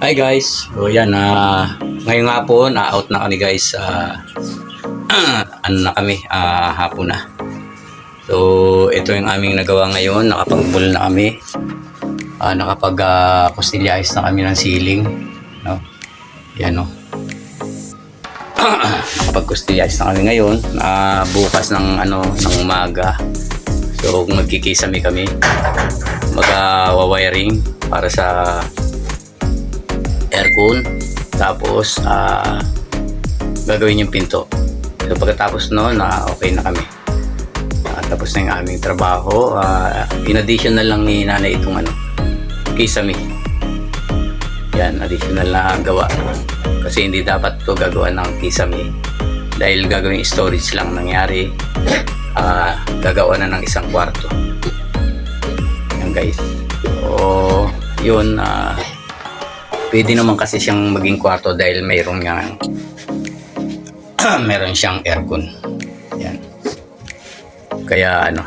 Hi guys. So yan, ah ngayon nga po, na-out na kami guys. ah ano na kami, ah hapon na. So ito yung aming nagawa ngayon. Nakapag-bull na kami. Ah nakapag uh, na kami ng ceiling. No? Yan no. Nakapag-ayos na kami ngayon. ah bukas ng ano, ng umaga. So kung magkikisame kami, mag-wiring para sa aircon. Tapos ah gagawin yung pinto. So pagkatapos no na okay na kami. Ah, tapos na yung aming trabaho. Ah, in addition na lang ni nanay itong ano kisame. Yan additional na gawa. Kasi hindi dapat to gagawa ng kisame. Dahil gagawin storage lang nangyari. Ah gagawa na ng isang kwarto. Yan guys. So yun ah Pwede naman kasi siyang maging kwarto dahil mayroon nga meron siyang aircon. Yan. Kaya ano.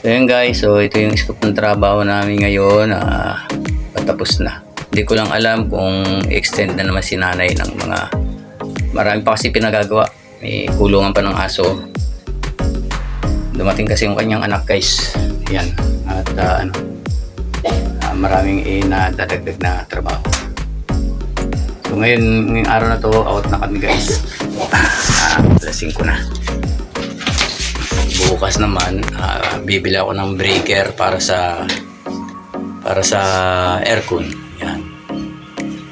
So yun guys, so ito yung scope ng trabaho namin ngayon. ah patapos na. Hindi ko lang alam kung extend na naman si nanay ng mga marami pa kasi pinagagawa. May kulungan pa ng aso. Dumating kasi yung kanyang anak guys. Yan. At ah, ano, maraming inadadagdag na trabaho. So ngayon, ngayong araw na to, out na kami guys. Ah, blessing ko na. Bukas naman, ah, bibili ako ng breaker para sa para sa aircon. Yan.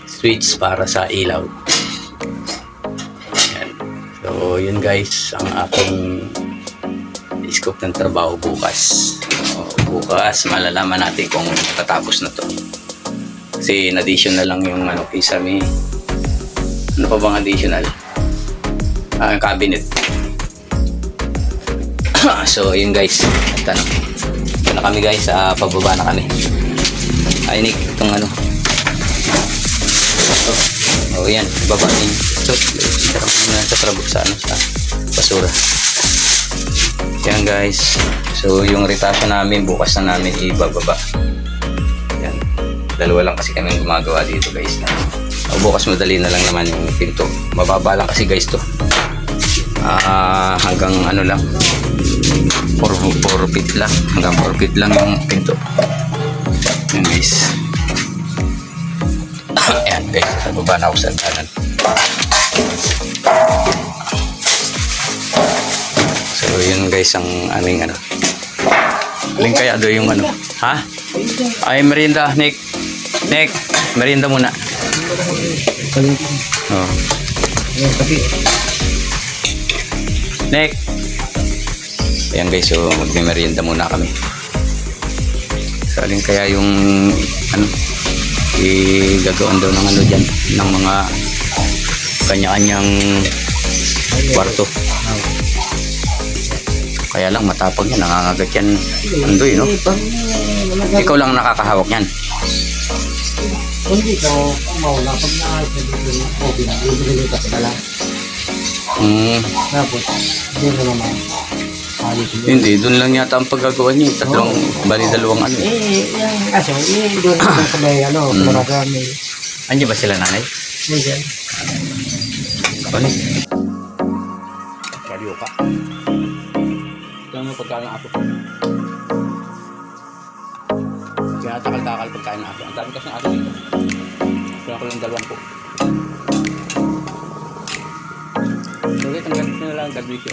Switch para sa ilaw. Yan. So, yun guys, ang aking scope ng trabaho bukas. So, bukas malalaman natin kung tatapos na to. Kasi in addition na lang yung ano, kisame. Ano pa bang additional? Ah, yung cabinet. so, yun guys. At ano, ito na kami guys. Ah, pababa na kami. Ay, Nick, itong ano. Oh, oh yan. Baba din. Ito, ito, sa trabo sa ano, sa basura. Yan guys. So yung retasyon namin bukas na namin ibababa. Yan. Dalawa lang kasi kami gumagawa dito guys. O, bukas madali na lang naman yung pinto. Mababa lang kasi guys to. Ah, hanggang ano lang. 4, 4 feet lang. Hanggang 4 feet lang yung pinto. Yan guys. Yan guys. Nababa na ako sa kanan. So yun guys ang aming ano. Aling kaya do yung ano. Ha? Ay merienda, Nick. Nick, merienda muna. Oh. Nick. Ayan guys, so magme-merienda muna kami. So aling kaya yung ano igagawan daw ng ano dyan ng mga kanya-kanyang kwarto. Kaya lang matapang yan, nangangagat yan. Andoy, no? Ikaw lang nakakahawak yan. Hindi ko maula pag naayos na dito na okay na, ibigay ka dala. Hmm, Tapos, hindi na naman. Hindi, dun lang yata ang paggagawa niya. eh. Tatlong, bali dalawang ano. Eh, yung kaso, eh, doon naman sa may, ano, kumaraga may, Andiyan ba sila nanay? dyan. Ano? Kaliyo ka. Ito mo pagkain ng aso. Kaya takal-takal pagkain ng aso. Ang dami kasi ng aso dito. Kaya ko lang dalawang po. So, tanggalin nyo na lang ang WC.